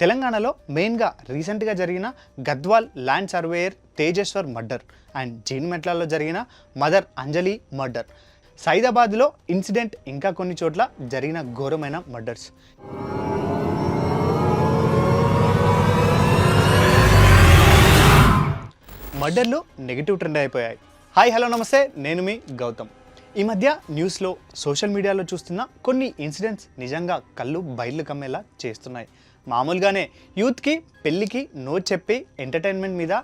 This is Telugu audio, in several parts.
తెలంగాణలో మెయిన్గా రీసెంట్గా జరిగిన Gadwal land surveyor Tejeshwar murder and జీన్మెట్లలో జరిగిన మదర్ అంజలి మర్డర్. సైదాబాద్లో ఇన్సిడెంట్ ఇంకా కొన్ని చోట్ల జరిగిన ఘోరమైన మర్డర్స్. మర్డర్లు నెగిటివ్ ట్రెండ్ అయిపోయాయి. హాయ్ హలో నమస్తే. నేను మీ గౌతమ్. ఈ మధ్య న్యూస్లో సోషల్ మీడియాలో చూస్తున్న కొన్ని ఇన్సిడెంట్స్ నిజంగా కళ్ళు బయళ్ళు కమ్మేలా చేస్తున్నాయి. మామూలుగానే యూత్కి పెళ్ళికి నో చెప్పి ఎంటర్టైన్మెంట్ మీద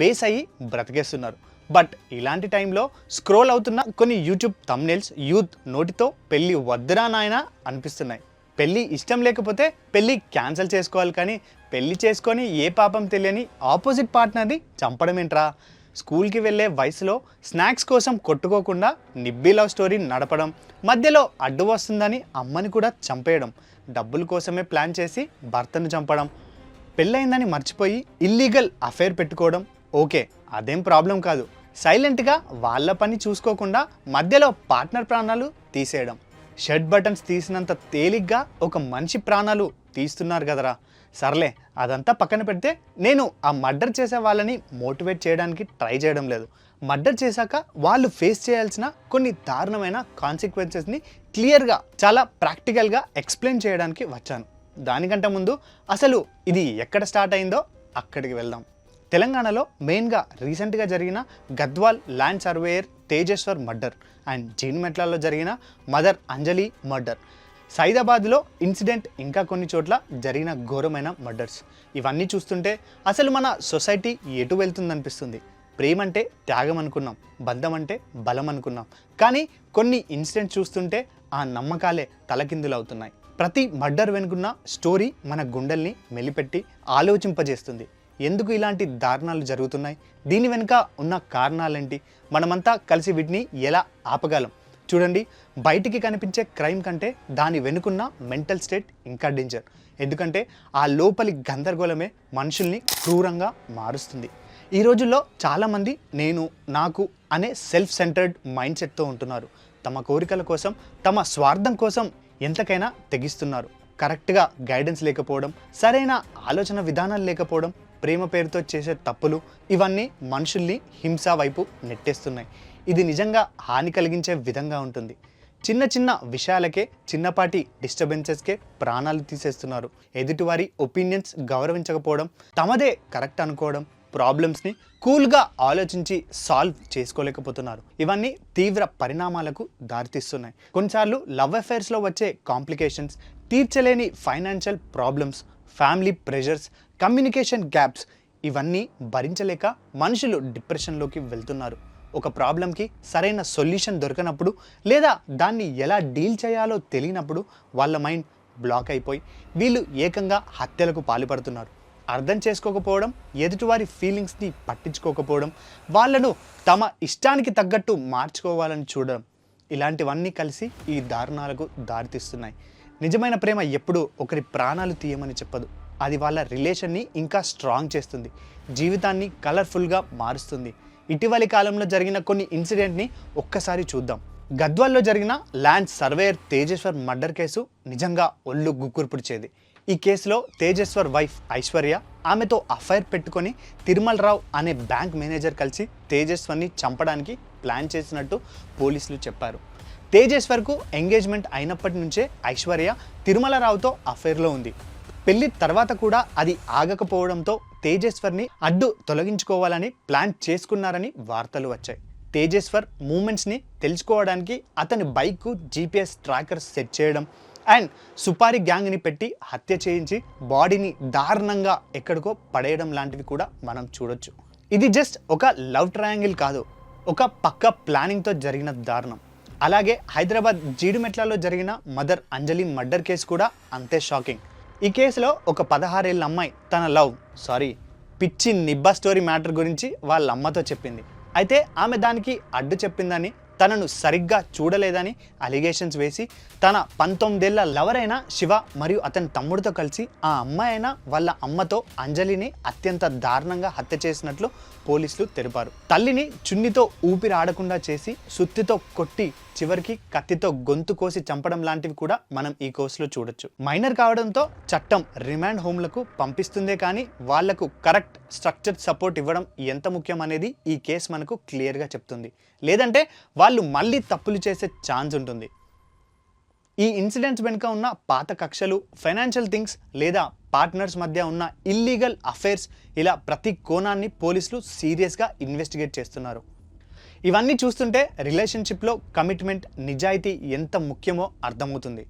బేస్ అయ్యి బ్రతికేస్తున్నారు. బట్ ఇలాంటి టైంలో స్క్రోల్ అవుతున్న కొన్ని యూట్యూబ్ తమ్నేల్స్ యూత్ నోటితో పెళ్ళి వద్దురా నాయన అనిపిస్తున్నాయి. పెళ్ళి ఇష్టం లేకపోతే పెళ్ళి క్యాన్సిల్ చేసుకోవాలి కానీ పెళ్ళి చేసుకొని ఏ పాపం తెలియని ఆపోజిట్ పార్ట్నర్ని చంపడం ఏంట్రా స్కూల్కి వెళ్ళే వయసులో స్నాక్స్ కోసం కొట్టుకోకుండా నిబ్బీ లవ్ స్టోరీ నడపడం మధ్యలో అడ్డు వస్తుందని అమ్మని కూడా చంపేయడం డబ్బుల కోసమే ప్లాన్ చేసి భర్తను చంపడం పెళ్ళయిందని మర్చిపోయి ఇల్లీగల్ అఫైర్ పెట్టుకోవడం. ఓకే అదేం ప్రాబ్లం కాదు. సైలెంట్గా వాళ్ళ పని చూసుకోకుండా మధ్యలో పార్ట్నర్ ప్రాణాలు తీసేయడం. షర్ట్ బటన్స్ తీసినంత తేలిగ్గా ఒక మనిషి ప్రాణాలు తీస్తున్నారు కదరా. సర్లే అదంతా పక్కన పెడితే నేను ఆ మర్డర్ చేసే వాళ్ళని మోటివేట్ చేయడానికి ట్రై చేయడం లేదు. మర్డర్ చేశాక వాళ్ళు ఫేస్ చేయాల్సిన కొన్ని దారుణమైన కాన్సిక్వెన్సెస్ని క్లియర్గా చాలా ప్రాక్టికల్గా ఎక్స్ప్లెయిన్ చేయడానికి వచ్చాను. దానికంటే ముందు అసలు ఇది ఎక్కడ స్టార్ట్ అయిందో అక్కడికి వెళ్దాం. తెలంగాణలో మెయిన్గా రీసెంట్గా జరిగిన Gadwal land surveyor Tejeshwar murder and జీన్మెట్లలో జరిగిన మదర్ అంజలి మర్డర్. సైదాబాద్లో ఇన్సిడెంట్ ఇంకా కొన్ని చోట్ల జరిగిన ఘోరమైన మర్డర్స్. ఇవన్నీ చూస్తుంటే అసలు మన సొసైటీ ఎటు వెళ్తుందనిపిస్తుంది? ప్రేమ అంటే త్యాగం అనుకున్నాం బంధం అంటే బలం అనుకున్నాం కానీ కొన్ని ఇన్సిడెంట్స్ చూస్తుంటే ఆ నమ్మకాలే తలకిందులవుతున్నాయి. ప్రతి మర్డర్ వెనుకున్న స్టోరీ మన గుండెల్ని మెలిపెట్టి ఆలోచింపజేస్తుంది. ఎందుకు ఇలాంటి దారుణాలు జరుగుతున్నాయి? దీని వెనుక ఉన్న కారణాలేంటి? మనమంతా కలిసి వీటిని ఎలా ఆపగలం? చూడండి బయటికి కనిపించే క్రైమ్ కంటే దాని వెనుకున్న మెంటల్ స్టేట్ ఇంకా డేంజర్ ఎందుకంటే ఆ లోపలి గందరగోళమే మనుషుల్ని క్రూరంగా మారుస్తుంది. ఈ రోజుల్లో చాలామంది నేను నాకు అనే సెల్ఫ్ సెంటర్డ్ మైండ్ సెట్తో ఉంటున్నారు. తమ కోరికల కోసం తమ స్వార్థం కోసం ఎంతకైనా తెగిస్తున్నారు. కరెక్ట్గా గైడెన్స్ లేకపోవడం సరైన ఆలోచన విధానాలు లేకపోవడం ప్రేమ పేరుతో చేసే తప్పులు ఇవన్నీ మనుషుల్ని హింస వైపు నెట్టేస్తున్నాయి. ఇది నిజంగా హాని కలిగించే విధంగా ఉంటుంది. చిన్న చిన్న విషయాలకే చిన్నపాటి డిస్టర్బెన్సెస్కే ప్రాణాలు తీసేస్తున్నారు. ఎదుటివారి ఒపీనియన్స్ గౌరవించకపోవడం తమదే కరెక్ట్ అనుకోవడం ప్రాబ్లమ్స్ని కూల్గా ఆలోచించి సాల్వ్ చేసుకోలేకపోతున్నారు. ఇవన్నీ తీవ్ర పరిణామాలకు దారితీస్తున్నాయి. కొన్నిసార్లు లవ్ అఫైర్స్లో వచ్చే complications తీర్చలేని financial problems family pressures communication gaps ఇవన్నీ భరించలేక మనుషులు డిప్రెషన్లోకి వెళ్తున్నారు. ఒక ప్రాబ్లంకి సరైన సొల్యూషన్ దొరకనప్పుడు లేదా దాన్ని ఎలా డీల్ చేయాలో తెలియనప్పుడు వాళ్ళ మైండ్ బ్లాక్ అయిపోయి వీళ్ళు ఏకంగా హత్యలకు పాల్పడుతున్నారు. అర్థం చేసుకోకపోవడం ఎదుటివారి ఫీలింగ్స్ని పట్టించుకోకపోవడం వాళ్ళను తమ ఇష్టానికి తగ్గట్టు మార్చుకోవాలని చూడడం ఇలాంటివన్నీ కలిసి ఈ దారుణాలకు దారితీస్తున్నాయి. నిజమైన ప్రేమ ఎప్పుడూ ఒకరి ప్రాణాలు తీయమని చెప్పదు. అది వాళ్ళ రిలేషన్ని ఇంకా స్ట్రాంగ్ చేస్తుంది. జీవితాన్ని కలర్ఫుల్గా మారుస్తుంది. ఇటీవలి కాలంలో జరిగిన కొన్ని ఇన్సిడెంట్ని ఒక్కసారి చూద్దాం. గద్వాల్లో జరిగిన land surveyor Tejeshwar murder case నిజంగా ఒళ్ళు గుక్కుర్పుడిచేది ఈ కేసులో తేజేశ్వర్ వైఫ్ ఐశ్వర్య ఆమెతో అఫైర్ పెట్టుకొని తిరుమల రావు అనే బ్యాంక్ మేనేజర్ కలిసి తేజేశ్వర్ని చంపడానికి ప్లాన్ చేసినట్టు పోలీసులు చెప్పారు. తేజేశ్వర్కు ఎంగేజ్మెంట్ అయినప్పటి నుంచే ఐశ్వర్య తిరుమల రావుతో అఫైర్లో ఉంది. పెళ్ళి తర్వాత కూడా అది ఆగకపోవడంతో తేజేశ్వర్ని అడ్డు తొలగించుకోవాలని ప్లాన్ చేసుకున్నారని వార్తలు వచ్చాయి. తేజేశ్వర్ మూమెంట్స్ని తెలుసుకోవడానికి అతని బైక్కు జీపీఎస్ ట్రాకర్ సెట్ చేయడం అండ్ సుపారీ గ్యాంగ్ని పెట్టి హత్య చేయించి బాడీని దారుణంగా ఎక్కడికో పడేయడం లాంటివి కూడా మనం చూడొచ్చు. ఇది జస్ట్ ఒక లవ్ ట్రయాంగిల్ కాదు ఒక పక్క ప్లానింగ్తో జరిగిన దారుణం. అలాగే హైదరాబాద్ జీడిమెట్లలో జరిగిన మదర్ అంజలి మర్డర్ కేసు కూడా అంతే షాకింగ్. ఈ కేసులో ఒక పదహారేళ్ళ అమ్మాయి తన లవ్ సారీ పిచ్చి నిబ్బా స్టోరీ మ్యాటర్ గురించి వాళ్ళ అమ్మతో చెప్పింది. అయితే ఆమె దానికి అడ్డు చెప్పిందని తనను సరిగ్గా చూడలేదని అలిగేషన్స్ వేసి తన పంతొమ్మిదేళ్ళ లవర్ అయిన శివ మరియు అతని తమ్ముడితో కలిసి ఆ అమ్మాయి అయిన వాళ్ళ అమ్మతో అంజలిని అత్యంత దారుణంగా హత్య చేసినట్లు పోలీసులు తెలిపారు. తల్లిని చున్నితో ఊపిరి ఆడకుండా చేసి సుత్తితో కొట్టి చివరికి కత్తితో గొంతు కోసి చంపడం లాంటివి కూడా మనం ఈ కోర్సులో చూడొచ్చు. మైనర్ కావడంతో చట్టం రిమాండ్ హోమ్లకు పంపిస్తుందే కానీ వాళ్ళకు కరెక్ట్ స్ట్రక్చర్ సపోర్ట్ ఇవ్వడం ఎంత ముఖ్యం అనేది ఈ కేసు మనకు క్లియర్గా చెప్తుంది. లేదంటే వాళ్ళు మళ్ళీ తప్పులు చేసే ఛాన్స్ ఉంటుంది. ఈ ఇన్సిడెంట్స్ వెనుక ఉన్న పాత కక్షలు ఫైనాన్షియల్ థింగ్స్ లేదా పార్ట్నర్స్ మధ్య ఉన్న ఇల్లీగల్ అఫైర్స్ ఇలా ప్రతి కోణాన్ని పోలీసులు సీరియస్గా ఇన్వెస్టిగేట్ చేస్తున్నారు. ఇవన్నీ చూస్తుంటే రిలేషన్షిప్లో కమిట్మెంట్ నిజాయితీ ఎంత ముఖ్యమో అర్థమవుతుంది.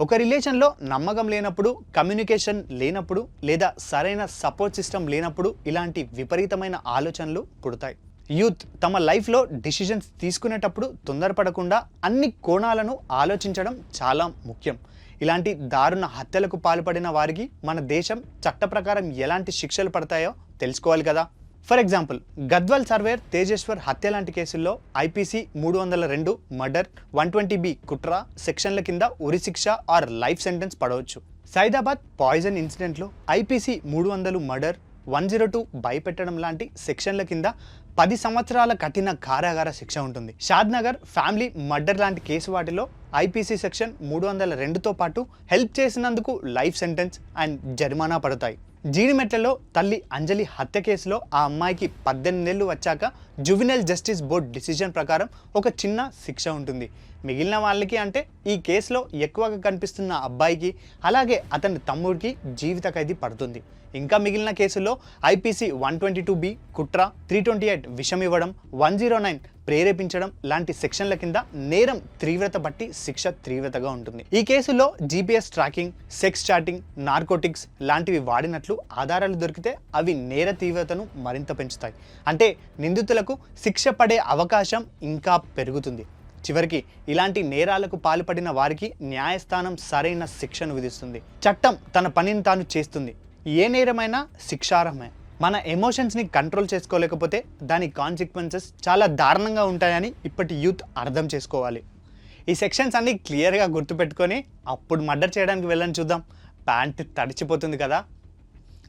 ఒక రిలేషన్లో నమ్మకం లేనప్పుడు కమ్యూనికేషన్ లేనప్పుడు లేదా సరైన సపోర్ట్ సిస్టమ్ లేనప్పుడు ఇలాంటి విపరీతమైన ఆలోచనలు పుడతాయి. యూత్ తమ లైఫ్లో డిసిషన్స్ తీసుకునేటప్పుడు తొందరపడకుండా అన్ని కోణాలను ఆలోచించడం చాలా ముఖ్యం. ఇలాంటి దారుణ హత్యలకు పాల్పడిన వారికి మన దేశం చట్ట ప్రకారం ఎలాంటి శిక్షలు పడతాయో తెలుసుకోవాలి కదా. For example Gadwal surveyor Tejeshwar హత్య లాంటి కేసుల్లో ఐపీసీ మూడు వందల రెండు మర్డర్ వన్ ట్వంటీ బి కుట్ర సెక్షన్ల కింద ఉరిశిక్ష ఆర్ లైఫ్ సెంటెన్స్ పడవచ్చు. సైదాబాద్ పాయిజన్ ఇన్సిడెంట్లో ఐపీసీ మూడు వందలు మర్డర్ వన్ జీరో టూ భయపెట్టడం లాంటి సెక్షన్ల కింద పది సంవత్సరాల కఠిన కారాగార శిక్ష ఉంటుంది. షాద్ నగర్ ఫ్యామిలీ మర్డర్ లాంటి కేసు వాటిలో ఐపీసీ సెక్షన్ మూడు వందల రెండుతో పాటు హెల్ప్ చేసినందుకు లైఫ్ సెంటెన్స్ అండ్ జరిమానా పడతాయి. జీడిమెట్లలో తల్లి అంజలి హత్య కేసులో ఆ అమ్మాయికి పద్దెనిమిదేళ్ళు వచ్చాక జువినల్ జస్టిస్ బోర్డ్ డిసిజన్ ప్రకారం ఒక చిన్న శిక్ష ఉంటుంది. మిగిలిన వాళ్ళకి అంటే ఈ కేసులో ఎక్కువగా కనిపిస్తున్న అబ్బాయికి అలాగే అతని తమ్ముడికి జీవిత ఖైదీ పడుతుంది. ఇంకా మిగిలిన కేసుల్లో IPC one twenty two B కుట్ర త్రీ ట్వంటీ ఎయిట్ విషం ఇవ్వడం వన్ జీరో నైన్ ప్రేరేపించడం లాంటి సెక్షన్ల కింద నేరం తీవ్రత బట్టి శిక్ష తీవ్రతగా ఉంటుంది. ఈ కేసులో GPS tracking sex chatting narcotics లాంటివి వాడినట్లు ఆధారాలు దొరికితే అవి నేర తీవ్రతను మరింత పెంచుతాయి. అంటే నిందితులకు శిక్ష పడే అవకాశం ఇంకా పెరుగుతుంది. చివరికి ఇలాంటి నేరాలకు పాల్పడిన వారికి న్యాయస్థానం సరైన శిక్షను విధిస్తుంది. చట్టం తన పనిని తాను చేస్తుంది. ఏ నేరమైనా శిక్షార్హమే. మన ఎమోషన్స్ని కంట్రోల్ చేసుకోలేకపోతే దాని కాన్సిక్వెన్సెస్ చాలా దారుణంగా ఉంటాయని ఇప్పటి యూత్ అర్థం చేసుకోవాలి. ఈ సెక్షన్స్ అన్నీ క్లియర్గా గుర్తుపెట్టుకొని అప్పుడు మర్డర్ చేయడానికి వెళ్ళని చూద్దాం. ప్యాంట్ తడిచిపోతుంది కదా.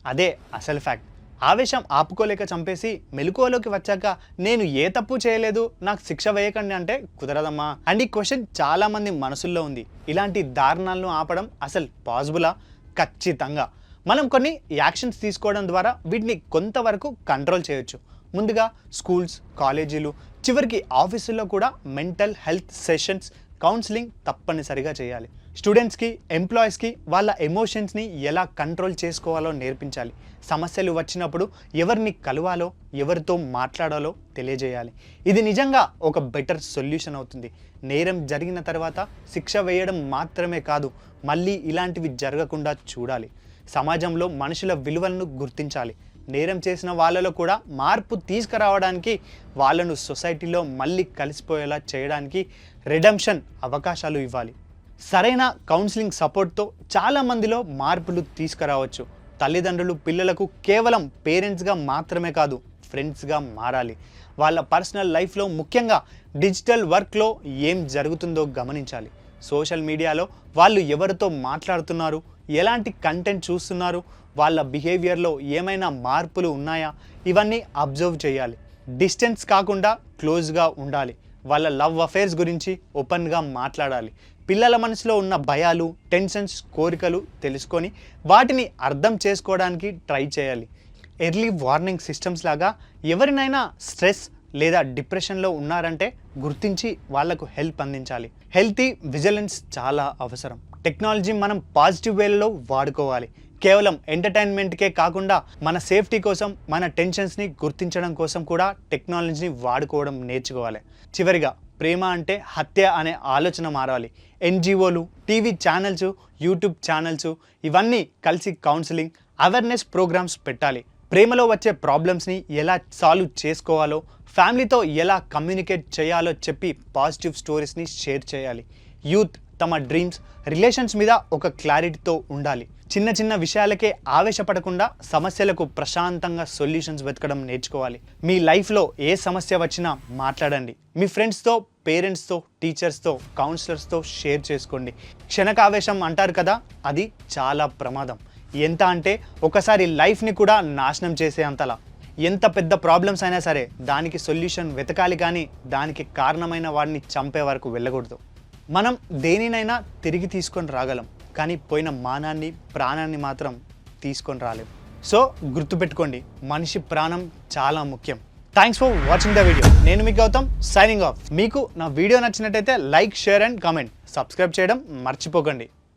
అదే అసలు ఫ్యాక్ట్. ఆవేశం ఆపుకోలేక చంపేసి మెలకువలోకి వచ్చాక నేను ఏ తప్పు చేయలేదు నాకు శిక్ష వేయకండి అంటే కుదరదమ్మా. అండ్ ఈ క్వశ్చన్ చాలా మంది మనసుల్లో ఉంది. ఇలాంటి దారుణాలను ఆపడం అసలు పాసిబులా? ఖచ్చితంగా. మనం కొన్ని యాక్షన్స్ తీసుకోవడం ద్వారా వీటిని కొంతవరకు కంట్రోల్ చేయొచ్చు. ముందుగా స్కూల్స్ కాలేజీలు చివరికి ఆఫీసుల్లో కూడా మెంటల్ హెల్త్ సెషన్స్ కౌన్సిలింగ్ తప్పనిసరిగా చేయాలి. స్టూడెంట్స్కి ఎంప్లాయీస్కి వాళ్ళ ఎమోషన్స్ని ఎలా కంట్రోల్ చేసుకోవాలో నేర్పించాలి. సమస్యలు వచ్చినప్పుడు ఎవరిని కలవాలో ఎవరితో మాట్లాడాలో తెలియజేయాలి. ఇది నిజంగా ఒక బెటర్ సొల్యూషన్ అవుతుంది. నేరం జరిగిన తర్వాత శిక్ష వేయడం మాత్రమే కాదు మళ్ళీ ఇలాంటివి జరగకుండా చూడాలి. సమాజంలో మనుషుల విలువలను గుర్తించాలి. నేరం చేసిన వాళ్ళలో కూడా మార్పు తీసుకురావడానికి వాళ్ళను సొసైటీలో మళ్ళీ కలిసిపోయేలా చేయడానికి రిడమ్షన్ అవకాశాలు ఇవ్వాలి. సరైన కౌన్సిలింగ్ సపోర్ట్తో చాలా మందిలో మార్పులు తీసుకురావచ్చు. తల్లిదండ్రులు పిల్లలకు కేవలం పేరెంట్స్గా మాత్రమే కాదు ఫ్రెండ్స్గా మారాలి. వాళ్ళ పర్సనల్ లైఫ్లో ముఖ్యంగా డిజిటల్ వర్క్లో ఏం జరుగుతుందో గమనించాలి. సోషల్ మీడియాలో వాళ్ళు ఎవరితో మాట్లాడుతున్నారు ఎలాంటి కంటెంట్ చూస్తున్నారు వాళ్ళ బిహేవియర్లో ఏమైనా మార్పులు ఉన్నాయా ఇవన్నీ అబ్జర్వ్ చేయాలి. డిస్టెన్స్ కాకుండా క్లోజ్గా ఉండాలి. వాళ్ళ లవ్ అఫైర్స్ గురించి ఓపెన్గా మాట్లాడాలి. పిల్లల మనసులో ఉన్న భయాలు టెన్షన్స్ కోరికలు తెలుసుకొని వాటిని అర్థం చేసుకోవడానికి ట్రై చేయాలి. ఎర్లీ వార్నింగ్ సిస్టమ్స్ లాగా ఎవరినైనా స్ట్రెస్ లేదా డిప్రెషన్లో ఉన్నారంటే గుర్తించి వాళ్ళకు హెల్ప్ అందించాలి. హెల్తీ విజిలెన్స్ చాలా అవసరం. టెక్నాలజీ మనం పాజిటివ్ వేలలో వాడుకోవాలి. కేవలం ఎంటర్టైన్మెంట్కే కాకుండా మన సేఫ్టీ కోసం మన టెన్షన్స్ని గుర్తించడం కోసం కూడా టెక్నాలజీని వాడుకోవడం నేర్చుకోవాలి. చివరిగా ప్రేమ అంటే హత్య అనే ఆలోచన మారాలి. ఎన్జిఓలు టీవీ ఛానల్స్ యూట్యూబ్ ఛానల్స్ ఇవన్నీ కలిసి కౌన్సిలింగ్ అవేర్నెస్ ప్రోగ్రామ్స్ పెట్టాలి. ప్రేమలో వచ్చే ప్రాబ్లమ్స్ని ఎలా సాల్వ్ చేసుకోవాలో ఫ్యామిలీతో ఎలా కమ్యూనికేట్ చేయాలో చెప్పి పాజిటివ్ స్టోరీస్ని షేర్ చేయాలి. యూత్ తమ డ్రీమ్స్ రిలేషన్స్ మీద ఒక క్లారిటీతో ఉండాలి. చిన్న చిన్న విషయాలకే ఆవేశపడకుండా సమస్యలకు ప్రశాంతంగా సొల్యూషన్స్ వెతకడం నేర్చుకోవాలి. మీ లైఫ్లో ఏ సమస్య వచ్చినా మాట్లాడండి. మీ ఫ్రెండ్స్తో పేరెంట్స్తో టీచర్స్తో కౌన్సిలర్స్తో షేర్ చేసుకోండి. క్షణకావేశం అంటారు కదా అది చాలా ప్రమాదం. ఎంత అంటే ఒకసారి లైఫ్ని కూడా నాశనం చేసే అంతలా. ఎంత పెద్ద ప్రాబ్లమ్స్ అయినా సరే దానికి సొల్యూషన్ వెతకాలి కానీ దానికి కారణమైన వాడిని చంపే వరకు వెళ్ళకూడదు. మనం దేనినైనా తిరిగి తీసుకొని రాగలం. కానీ పోయిన మానాన్ని ప్రాణాన్ని మాత్రం తీసుకొని రాలేము సో గుర్తుపెట్టుకోండి మనిషి ప్రాణం చాలా ముఖ్యం. Thanks for watching the video నేను మీకు గౌతమ్ సైనింగ్ ఆఫ్ మీకు నా వీడియో నచ్చినట్టయితే like share and comment. Subscribe చేయడం మర్చిపోకండి.